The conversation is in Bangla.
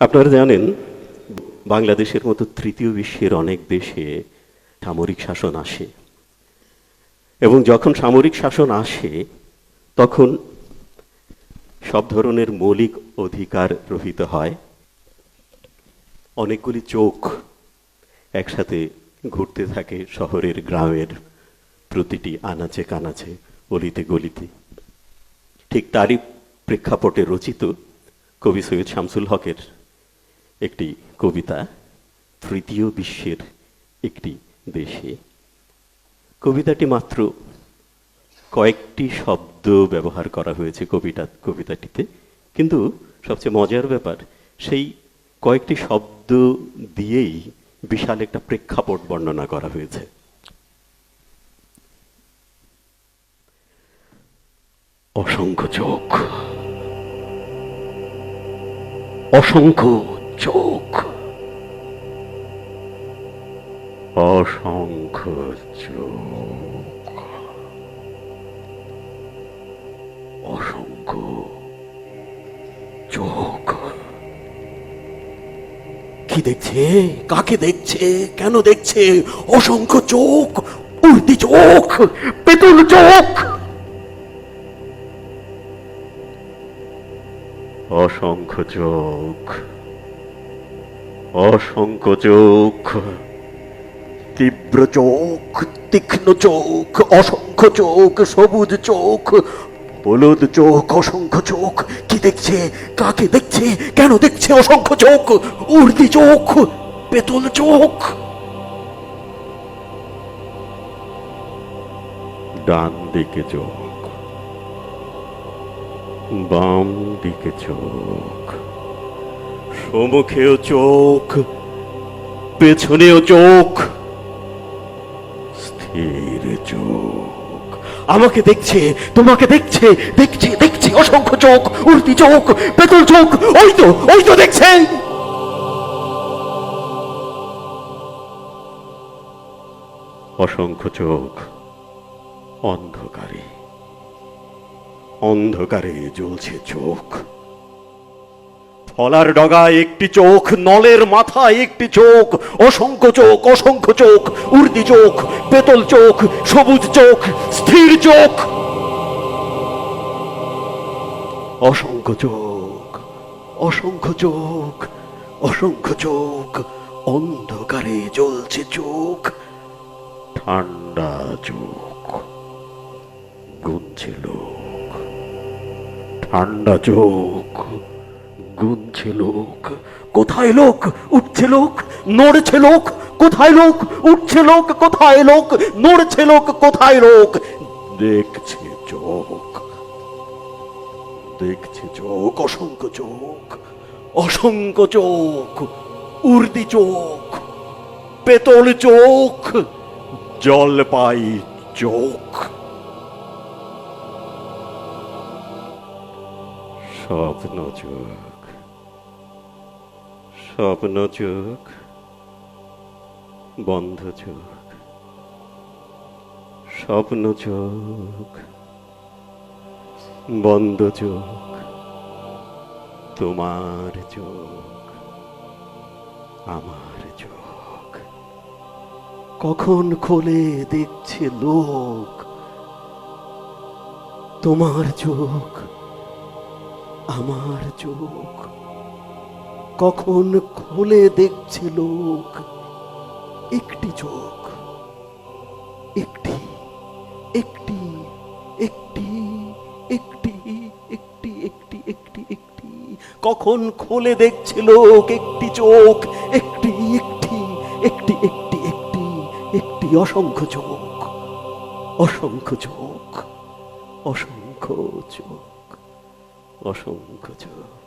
আপনারা জানেন, বাংলাদেশের মতো তৃতীয় বিশ্বের অনেক দেশে সামরিক শাসন আসে। এবং যখন সামরিক শাসন আসে, তখন সব ধরনের মৌলিক অধিকার রহিত হয়। অনেকগুলি চোখ একসাথে ঘুরতে থাকে শহরের গ্রামের প্রতিটি আনাচে কানাচে, অলিতে গলিতে। ঠিক তারই প্রেক্ষাপটে রচিত কবি সৈয়দ শামসুল হকের একটি কবিতা, তৃতীয় বিশ্বের একটি দেশে। কবিতাটি মাত্র কয়েকটি শব্দ ব্যবহার করা হয়েছে কবিতা, কবিতাটিতে। কিন্তু সবচেয়ে মজার ব্যাপার, সেই কয়েকটি শব্দ দিয়েই বিশাল একটা প্রেক্ষাপট বর্ণনা করা হয়েছে। অসংখ্য চোখ, অসংখ্য চোখ। অসংখ্য চোখ। অসংখ্য চোখ। কি দেখছে? কাকে দেখছে? কেন দেখছে? অসংখ্য চোখ উর্দি চোখ, পেতুল চোখ। অসংখ্য চোখ। অসংখ্য চোখ, তীব্র চোখ, তীক্ষ্ণ চোখ, অসংখ্য চোখ, সবুজ চোখ, হলুদ চোখ, অসংখ্য চোখ। কি দেখছে? কাকে দেখছে? কেন দেখছে? অসংখ্য চোখ, উর্দি চোখ, পেতল চোখ। ডান দিকে চোখ, বাম দিকে চোখ। সম্মুখেও চোখ, পেছনেও চোখ, স্থির চোখ। আমাকে দেখছে, তোমাকে দেখছে দেখছে দেখছে, অসংখ্য চোখ উর্দি চোখ, পেতল চোখ, ওই তো ওই তো দেখছে। অসংখ্য চোখ, অন্ধকারে অন্ধকারে জ্বলছে চোখ। ফলার ডগায় একটি চোখ, নলের মাথায় একটি চোখ, অসংখ্য চোখ অসংখ্য চোখ, উর্দি চোখ, পেতল চোখ, সবুজ চোখ, স্থির চোখ। অসংখ্য চোখ অসংখ্য চোখ অসংখ্য চোখ, অন্ধকারে জ্বলছে চোখ, ঠান্ডা চোখ, গুনছে লোক, ঠান্ডা চোখ। গুনছে লোক। কোথায় লোক? উঠছে লোক, নড়ছে লোক, কোথায় লোক? উঠছে লোক, কোথায় লোক? নড়ছে লোক, কোথায় লোক? দেখছে চোখ। দেখছে চোখ, অসংখ্য চোখ অসংখ্য চোখ, উর্দি চোখ, পেতল চোখ, জলপাই চোখ। স্বপ্ন চোখ স্বপ্ন চোখ, বন্ধ চোখ, স্বপ্ন চোখ, বন্ধ চোখ, তোমার চোখ, আমার চোখ। কখন খোলে দেখছে লোক, তোমার চোখ, আমার চোখ। কখন খুলে দেখছে লোক একটি চোখ একটি একটি একটি একটি একটি একটি একটি একটি কখন খুলে দেখছে লোক একটি চোখ একটি একটি একটি একটি একটি একটি অসংখ্য চোখ অসংখ্য চোখ অসংখ্য চোখ অসংখ্য চোখ